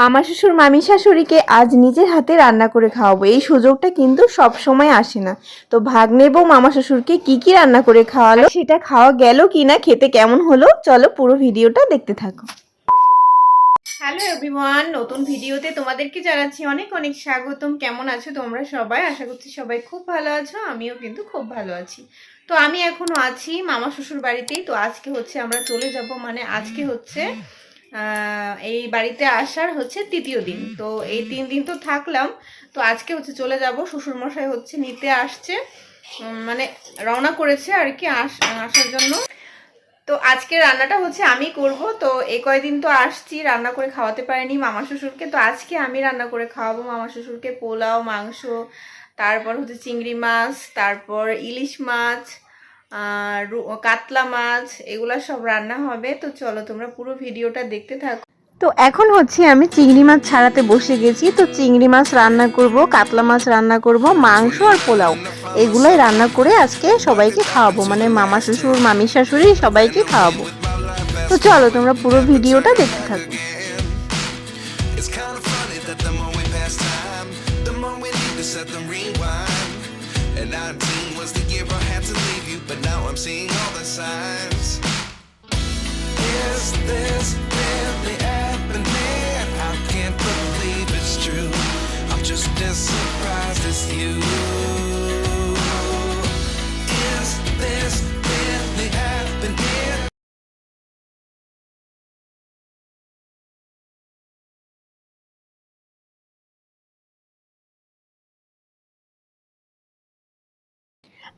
মামা শ্বশুর, মামি শাশুড়িকে আজ নিজের হাতে রান্না করে খাওয়াবো। এই সুযোগটা কিন্তু সব সময় আসে না। তো ভাগ নেব মামা শ্বশুরকে কি কি রান্না করে খাওয়ালো, সেটা খাওয়া গেল কিনা, খেতে কেমন হলো, চলো পুরো ভিডিওটা দেখতে থাকো। হ্যালো এভরিওয়ান, নতুন ভিডিওতে তোমাদেরকে জানাচ্ছি অনেক অনেক স্বাগতম। কেমন আছো তোমরা সবাই? আশা করছি সবাই খুব ভালো আছো, আমিও কিন্তু খুব ভালো আছি। তো আমি এখনও আছি মামা শ্বশুর বাড়িতেই, তো আজকে হচ্ছে আমরা চলে যাব মানে আজকে হচ্ছে এই বাড়িতে আসার হচ্ছে তৃতীয় দিন। তো এই তিন দিন তো থাকলাম। তো আজকে হচ্ছে চলে যাব। শ্বশুর মশাই হচ্ছে নিতে আসছে। মানে রওনা করেছে আর কি আস- আসার জন্য। তো আজকে রান্নাটা হচ্ছে আমি করব। তো এই কয়দিন তো আসছি রান্না করে খাওয়াতে পারিনি মামা শ্বশুরকে। তো আজকে আমি রান্না করে খাওয়াবো মামা শ্বশুরকে পোলাও মাংস তারপর হচ্ছে চিংড়ি মাছ তারপর ইলিশ মাছ আর কাতলা মাছ এগুলা সব রান্না হবে। তো চলো তোমরা পুরো ভিডিওটা দেখতে থাকো। তো এখন হচ্ছে আমি চিংড়ি মাছ ছাড়াতে বসে গেছি। তো চিংড়ি মাছ রান্না করব, কাতলা মাছ রান্না করব, মাংস আর পোলাও। এগুলোই রান্না করে আজকে সবাইকে খাওয়াবো। মানে মামা শ্বশুর, মামি শাশুড়ি সবাইকে খাওয়াবো। তো চলো তোমরা পুরো ভিডিওটা দেখতে থাকো। Just surprised as you.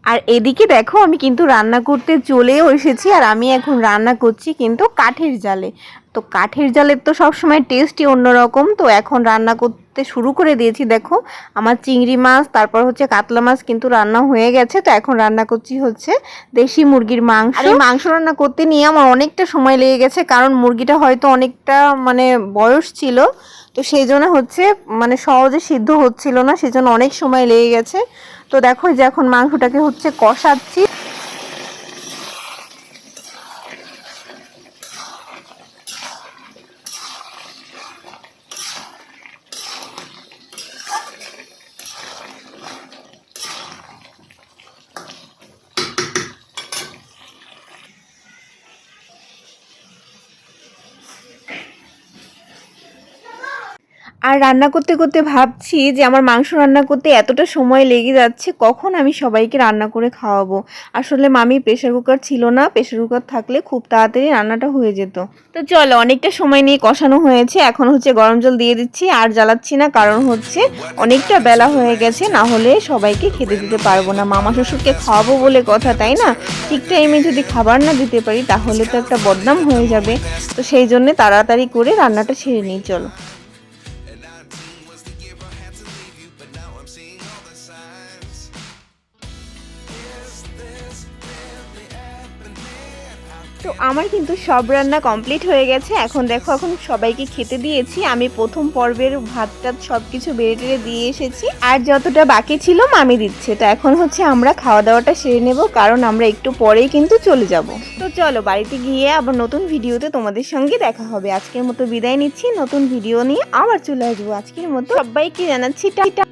আর এদিকে দেখো, আমি কিন্তু রান্না করতে চলেও এসেছি আর আমি এখন রান্না করছি কিন্তু কাঠের জালে। তো কাঠের জালের তো সবসময় টেস্টই অন্যরকম। তো এখন রান্না করতে শুরু করে দিয়েছি, দেখো। আমার চিংড়ি মাছ, তারপর হচ্ছে কাতলা মাছ কিন্তু রান্না হয়ে গেছে। তো এখন রান্না করছি হচ্ছে দেশি মুরগির মাংস। আর, মাংস রান্না করতে নিয়ে আমার অনেকটা সময় লেগে গেছে, কারণ মুরগিটা হয়তো অনেকটা মানে বয়স ছিল। তো সেই জন্য হচ্ছে মানে সহজে সিদ্ধ হচ্ছিল না সেজন্য অনেক সময় লেগে গেছে। তো দেখো যে এখন মাংসটাকে হচ্ছে কষাচ্ছি। আর রান্না করতে করতে ভাবছি যে আমার মাংস রান্না করতে এতটা সময় লেগে যাচ্ছে, কখন আমি সবাইকে রান্না করে খাওয়াবো? আসলে মামি প্রেশার কুকার ছিল না প্রেশার কুকার থাকলে খুব তাড়াতাড়ি রান্নাটা হয়ে যেত। তো চলো, অনেকটা সময় নিয়ে কষানো হয়েছে, এখন হচ্ছে গরম জল দিয়ে দিচ্ছি, আর জ্বালাচ্ছি না, কারণ হচ্ছে অনেকটা বেলা হয়ে গেছে, না হলে সবাইকে খেতে দিতে পারব না। মামা শ্বশুরকে খাওয়াবো বলে কথা, তাই না? ঠিক টাইমে যদি খাবার না দিতে পারি, তাহলে তো একটা বদনাম হয়ে যাবে। তো সেই জন্য তাড়াতাড়ি করে রান্নাটা ছেড়ে নিই, চলো। তো আমার কিন্তু সব রান্না কমপ্লিট হয়ে গেছে। এখন দেখো, এখন সবাইকে খেতে দিয়েছি। আমি প্রথম পর্বের ভাতটা সব কিছু বেড়ে টেড়ে দিয়ে এসেছি। আর যতটা বাকি ছিল মামি দিচ্ছে। তো এখন হচ্ছে আমরা খাওয়া দাওয়াটা সেরে নেব, কারণ আমরা একটু পরেই কিন্তু চলে যাব। তো চলো, বাড়িতে গিয়ে আবার নতুন ভিডিওতে তোমাদের সঙ্গে দেখা হবে। আজকের মতো বিদায় নিচ্ছি। নতুন ভিডিও নিয়ে আবার চলে আসব। আজকের মতো সবাইকে জানাচ্ছি টাটা